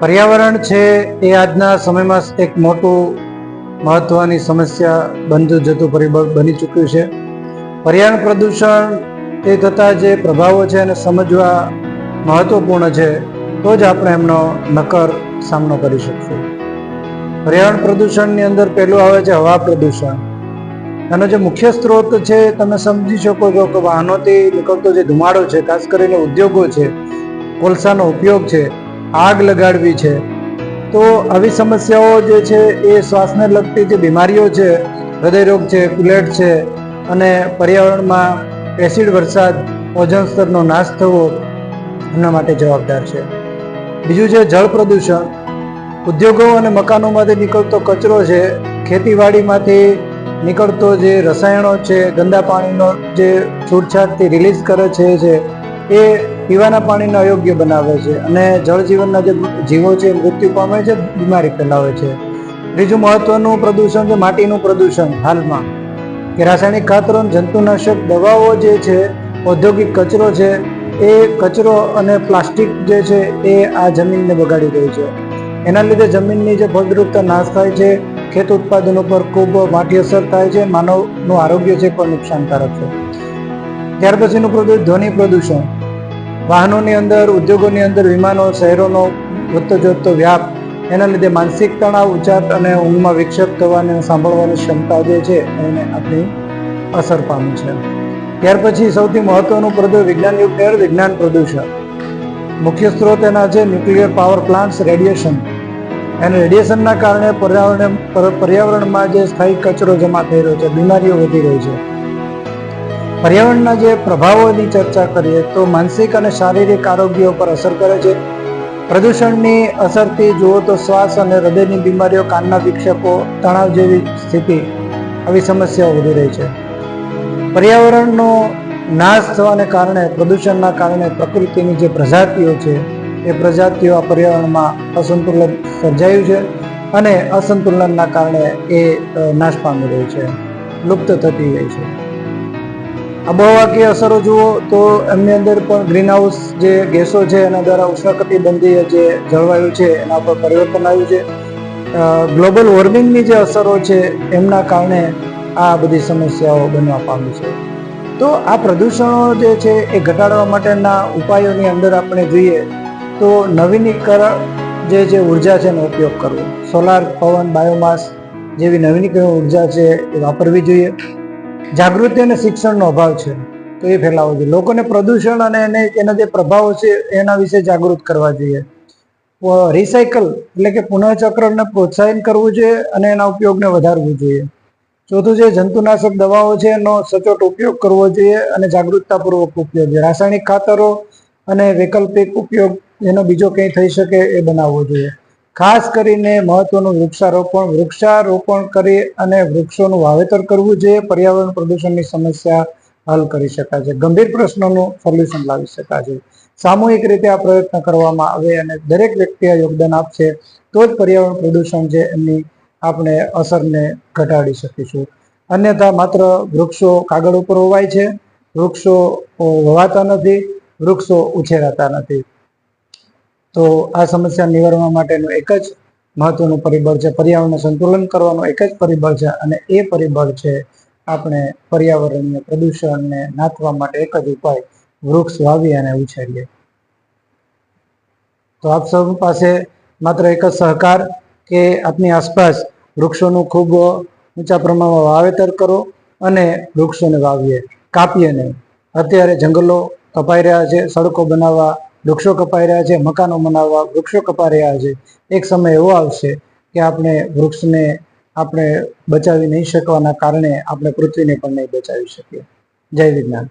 પર્યાવરણ છે એ આજના સમયમાં એક મોટું મહત્વની સમસ્યા બનતું જતું પરિબળ બની ચૂક્યું છે. પર્યાવરણ પ્રદૂષણ એ થતા જે પ્રભાવો છે એને સમજવા મહત્વપૂર્ણ છે, તો જ આપણે એમનો નકર સામનો કરી શકશું. પર્યાવરણ પ્રદૂષણની અંદર પહેલું આવે છે હવા પ્રદૂષણ. એનો જે મુખ્ય સ્ત્રોત છે, તમે સમજી શકો છો કે વાહનોથી નીકળતો જે ધુમાડો છે, ખાસ કરીને ઉદ્યોગો છે, કોલસાનો ઉપયોગ છે આગ લગાડવી છે. તો આવી સમસ્યાઓ જે છે એ શ્વાસને લગતી જે બીમારીઓ છે, હૃદયરોગ છે, કુલેટ છે અને પર્યાવરણમાં એસિડ વરસાદ, ઓઝોન સ્તરનો નાશ થવો એમના માટે જવાબદાર છે. બીજું છે જળ પ્રદૂષણ. ઉદ્યોગો અને મકાનોમાંથી નીકળતો કચરો છે, ખેતીવાડીમાંથી નીકળતો જે રસાયણો છે, ગંદા પાણીનો જે છૂટછાટથી રિલીઝ કરે છે એ પીવાના પાણીને અયોગ્ય બનાવે છે અને જળજીવનના જે જીવો છે, મૃત્યુ પામે છે, બીમારી ફેલાવે છે. ત્રીજું મહત્વનું પ્રદૂષણ છે, માટીનું પ્રદૂષણ હાલમાં. કે રાસાયણિક ખાતરો જંતુનાશક દવાઓ જે છે, ઔદ્યોગિક કચરો છે, એ કચરો અને પ્લાસ્ટિક જે છે, એ આ જમીનને બગાડી રહ્યું છે. એના લીધે જમીનની જે ફળદ્રુપતા નાશ થાય છે, ખેત ઉત્પાદન ઉપર ખૂબ માઠી અસર થાય છે, માનવનું આરોગ્ય છે, પણ નુકસાનકારક છે. ત્યાર પછીનું પ્રદૂષણ, ધ્વનિ પ્રદૂષણ. વાહનોની અંદર, ઉદ્યોગોની અંદર, વિમાનો, શહેરોનો વધતો જતો વ્યાપ, એના લીધે માનસિક તણાવ, ઉચાટ અને ઊંઘમાં વિક્ષેપ થવાની સાંભળવાની ક્ષમતા જે છે, એને આપણી અસર પામી છે. ત્યાર પછી સૌથી મહત્વનું પ્રદૂષણ વિજ્ઞાન યુગ વિજ્ઞાન પ્રદૂષણ. મુખ્ય સ્ત્રોત એના છે ન્યુક્લિયર પાવર પ્લાન્ટ્સ, રેડિયેશન. અને રેડિયેશનના કારણે પર્યાવરણ, પર્યાવરણમાં જે સ્થાયી કચરો જમા થઈ રહ્યો છે, બીમારીઓ વધી રહી છે. પર્યાવરણના જે પ્રભાવોની ચર્ચા કરીએ તો માનસિક અને શારીરિક આરોગ્ય ઉપર અસર કરે છે. પ્રદૂષણની અસરથી જુઓ તો શ્વાસ અને હૃદયની બીમારીઓ કાનના વિક્ષેપો, તણાવ જેવી સ્થિતિ આવી સમસ્યાઓ વધી રહી છે. પર્યાવરણનો નાશ થવાને કારણે, પ્રદૂષણના કારણે પ્રકૃતિની જે પ્રજાતિઓ છે, એ પ્રજાતિઓ આ પર્યાવરણમાં અસંતુલન સર્જાયું છે અને અસંતુલનના કારણે એ નાશ પામી રહી છે. લુપ્ત થતી ગઈ છે. આબોહવાકીય અસરો જુઓ તો એમની અંદર પણ ગ્રીન હાઉસ જે ગેસો છે, એના દ્વારા ઉષ્ણકટિબંધીય જે જળવાયુ છે, એના પર પરિવર્તન આવ્યું છે. ગ્લોબલ વોર્મિંગની જે અસરો છે, એમના કારણે આ બધી સમસ્યાઓ બનવા પામી છે. તો આ પ્રદૂષણો જે છે, એ ઘટાડવા માટેના ઉપાયોની અંદર આપણે જોઈએ તો નવીનીકરણ જે જે ઊર્જા છે, એનો ઉપયોગ કરવો. સોલાર પવન બાયોમાસ જેવી નવીનીકરણ ઊર્જા છે, એ વાપરવી જોઈએ. જાગૃતિ અને શિક્ષણનો અભાવ છે, તો એ ફેલાવવો જોઈએ. લોકોને પ્રદૂષણ અને એને એના જે પ્રભાવો છે, એના વિશે જાગૃત કરવા જોઈએ. રિસાયકલ એટલે કે પુનઃચક્રને પ્રોત્સાહન કરવું જોઈએ અને એના ઉપયોગને વધારવું જોઈએ. ચોથું છે, જંતુનાશક દવાઓ છે, એનો સચોટ ઉપયોગ કરવો જોઈએ અને જાગૃતતાપૂર્વક ઉપયોગ જોઈએ. રાસાયણિક ખાતરો અને વૈકલ્પિક ઉપયોગ, એનો બીજો કંઈ થઈ શકે એ બનાવવો જોઈએ. ખાસ કરીને મહત્વનું વૃક્ષારોપણ વૃક્ષારોપણ કરી અને વૃક્ષોનું વાવેતર કરવું જોઈએ. પર્યાવરણ પ્રદૂષણની સમસ્યા હલ કરી શકાય છે. ગંભીર પ્રશ્નોનું સોલ્યુશન લાવી શકાય છે. સામૂહિક રીતે આ પ્રયત્ન કરવામાં આવે અને દરેક વ્યક્તિ આ યોગદાન આપશે, તો જ પર્યાવરણ પ્રદૂષણ છે એમની આપણે અસરને ઘટાડી શકીશું. અન્યથા માત્ર વૃક્ષો કાગળ ઉપર હોવાય છે, વૃક્ષો વવાતા નથી, વૃક્ષો ઉછેરાતા નથી. તો આ સમસ્યા નિવારવા માટેનું એક જ મહત્વનું પરિબળ છે. પર્યાવરણનું સંતુલન કરવાનું એક જ પરિબળ છે અને એ પરિબળ છે આપણે પર્યાવરણીય પ્રદૂષણને નાથવા માટે એક જ ઉપાય, વૃક્ષ વાવી અને ઉછેરીએ. તો આપ સૌ પાસે માત્ર એક જ સહકાર કે આપની આસપાસ વૃક્ષોનું ખૂબ ઊંચા પ્રમાણમાં વાવેતર કરો અને વૃક્ષોને વાવીએ. કાપીએ નહીં. અત્યારે જંગલો કપાઈ રહ્યા છે, સડકો બનાવવા વૃક્ષો કપાઈ રહ્યા છે, મકાનો બનાવવા વૃક્ષો કપાઈ રહ્યા છે. એક સમય એવો આવશે કે આપણે વૃક્ષને આપણે બચાવી નહીં શકવાના કારણે આપણે પૃથ્વીને પણ નહીં બચાવી શકીએ. જય વિજ્ઞાન.